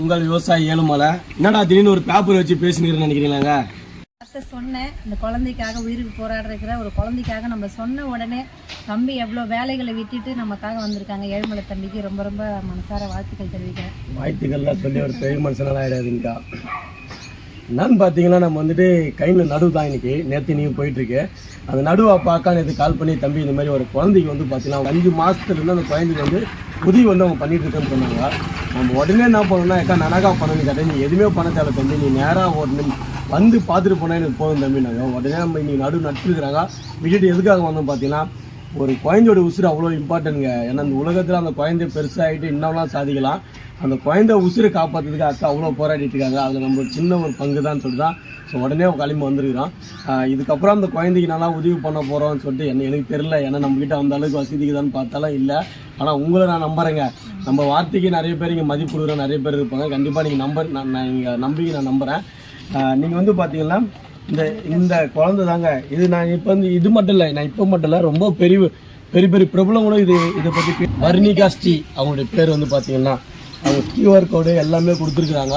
உங்கள் விவசாயி ஏழுமலை. என்னடா திடீர்னு ஒரு பேப்பர் வச்சு பேசினீங்கன்னு நினைக்கிறீங்களாங்க? வார்த்தை சொன்னேன். இந்த குழந்தைக்காக உயிருக்கு போராடுற ஒரு குழந்தைக்காக நம்ம சொன்ன உடனே தம்பி எவ்வளோ வேலைகளை விட்டுட்டு நமக்காக வந்திருக்காங்க. ஏழுமலை தம்பிக்கு ரொம்ப ரொம்ப மனசார வாழ்த்துக்கள் தெரிவிக்கிறேன். வாழ்த்துக்கள்லாம் சொல்லி ஒரு பெரிய மனுஷனெல்லாம் ஆயிடாதுங்கக்கா என்னன்னு பார்த்தீங்கன்னா நம்ம வந்துட்டு கையில் நடுவு தான் இன்னைக்கு. நேற்று நீங்கள் போயிட்டுருக்கு. அந்த நடுவை பார்க்க நேற்று கால் பண்ணி தம்பி இந்த மாதிரி ஒரு குழந்தைக்கு வந்து பார்த்தீங்கன்னா அஞ்சு மாதத்துலேருந்து அந்த குழந்தைக்கு வந்து உதவி வந்து அவங்க பண்ணிட்டு இருக்கேன்னு சொன்னாங்க. நம்ம உடனே என்ன பண்ணணும்னா ஏக்கா நனகா பண்ணணும் கேட்டேன். நீ எதுவுமே பண்ண தேவை தம்பி நீ நேராக ஓடணும். வந்து பார்த்துட்டு போனால் எனக்கு போதும் தம்பி. நாங்கள் உடனே நம்ம இன்னைக்கு நடு நட்டுருக்குறாங்க விட்டுட்டு எதுக்காக வந்தோம் பார்த்தீங்கன்னா ஒரு குழந்தையோட உசுறு அவ்வளோ இம்பார்ட்டன்ங்க ஏன்னா அந்த உலகத்தில் அந்த குழந்தை பெருசாகிட்டு இன்னம்லாம் சாதிக்கலாம். அந்த குழந்தை உசுரை காப்பாற்றுறதுக்கு அக்கா அவ்வளோ போராடிட்டு இருக்காங்க. அதில் நம்ம சின்ன ஒரு பங்கு தான் சொல்லி தான் ஸோ உடனே கிளம்பி வந்திருக்கிறோம் இதுக்கப்புறம் அந்த குழந்தைக்கு நல்லா உதவி பண்ண போகிறோம்னு சொல்லிட்டு என்ன எனக்கு தெரில ஏன்னா நம்மக்கிட்ட அந்த அளவுக்கு வசதிக்குதான்னு பார்த்தாலும் இல்லை. ஆனால் உங்களை நான் நம்புகிறேங்க நம்ம வார்த்தைக்கு நிறைய பேர் இங்கே மதிப்பு கொடுக்குற நிறைய பேர் இருப்பாங்க. கண்டிப்பாக நீங்கள் நம்பர் நான் நான் நீங்கள் நம்பிக்கை நான் நம்புகிறேன் நீங்கள் வந்து பார்த்தீங்கன்னா இந்த இந்த குழந்தை தாங்க. இது நான் இப்போ வந்து இது மட்டும் இல்லை நான் இப்போ மட்டும் இல்லை ரொம்ப பெரிய பெரிய பெரிய பிரபலங்களும் இது இதை பற்றி வர்ணிகா ஸ்ரீ அவங்களுடைய பேர் வந்து பார்த்தீங்கன்னா அவங்க கியூஆர் கோடு எல்லாமே கொடுத்துருக்குறாங்க.